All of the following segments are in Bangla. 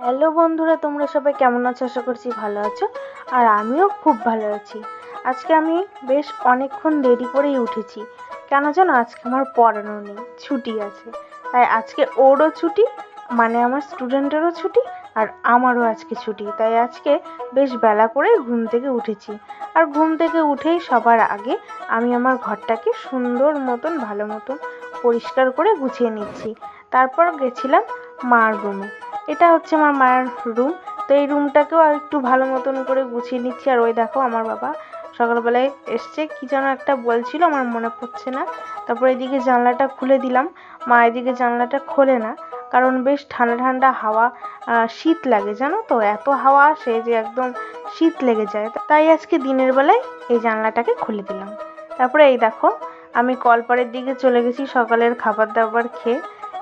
হ্যালো বন্ধুরা, তোমরা সবাই কেমন আছো? আশা করছি ভালো আছো আর আমিও খুব ভালো আছি। আজকে আমি বেশ অনেকক্ষণ দেরি করেই উঠেছি। কেন জানো, আজকে আমার পড়ানো নেই, ছুটি আছে। তাই আজকে ওরও ছুটি মানে আমার স্টুডেন্টেরও ছুটি আর আমারও আজকে ছুটি, তাই আজকে বেশ বেলা করে ঘুম থেকে উঠেছি। আর ঘুম থেকে উঠেই সবার আগে আমি আমার ঘরটাকে সুন্দর মতন, ভালো মতন পরিষ্কার করে গুছিয়ে নিচ্ছি। তারপর গেছিলাম মার রুমে। এটা হচ্ছে আমার মায়ের রুম, তো এই রুমটাকেও আর একটু ভালো মতন করে গুছিয়ে নিচ্ছি। আর ওই দেখো আমার বাবা সকালবেলায় এসছে, কি যেন একটা বলছিল, আমার মনে পড়ছে না। তারপর এদিকে জানলাটা খুলে দিলাম। মা এদিকে জানলাটা খোলে না। কারণ বেশ ঠান্ডা ঠান্ডা হাওয়া শীত লাগে, জানো তো? এত হাওয়া আসে যে একদম শীত লেগে যায়। তাই আজকে দিনের বেলায় এই জানলাটাকে খুলে দিলাম। তারপরে এই দেখো, আমি কলপাড়ের দিকে চলে গেছি সকালের খাবার দাবার খেয়ে।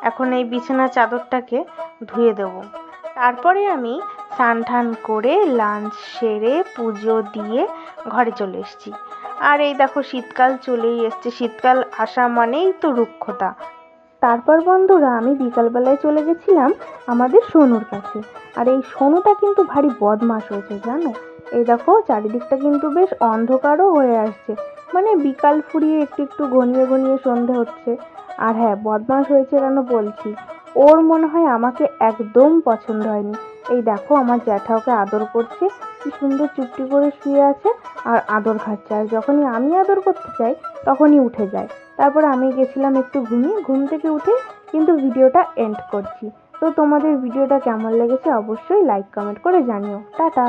এখন এই বিছানা চাদরটাকে ধুয়ে দেব। তারপরে আমি স্নান টান করে লাঞ্চ সেরে পুজো দিয়ে ঘরে চলে এসেছি। আর এই দেখো, শীতকাল চলেই এসছে। শীতকাল আসা মানেই তো রুক্ষতা। তারপর বন্ধুরা, আমি বিকালবেলায় চলে গেছিলাম আমাদের সোনুর কাছে। আর এই সোনুটা কিন্তু ভারী বদমাস হয়েছে, জানো? এই দেখো, চারিদিকটা কিন্তু বেশ অন্ধকারও হয়ে আসছে। মানে বিকাল ফুরিয়ে একটু একটু ঘনিয়ে ঘনিয়ে সন্ধে হচ্ছে। আর হ্যাঁ বদমাস হয়েছে কেন বলছি? ওর মনে হয় আমাকে একদম পছন্দ হয়নি। এই দেখো, আমার জ্যাঠা ওকে আদর করছে। কি সুন্দর চুপটি করে শুয়ে আছে আর আদর খাচ্ছে। আর যখনই আমি আদর করতে চাই তখনই উঠে যায়। তারপর আমি গেছিলাম একটু ঘুমিয়ে, ঘুম থেকে উঠে কিন্তু ভিডিওটা এন্ড করছি। তো তোমাদের ভিডিওটা কেমন লেগেছে অবশ্যই লাইক কমেন্ট করে জানিও। টাটা!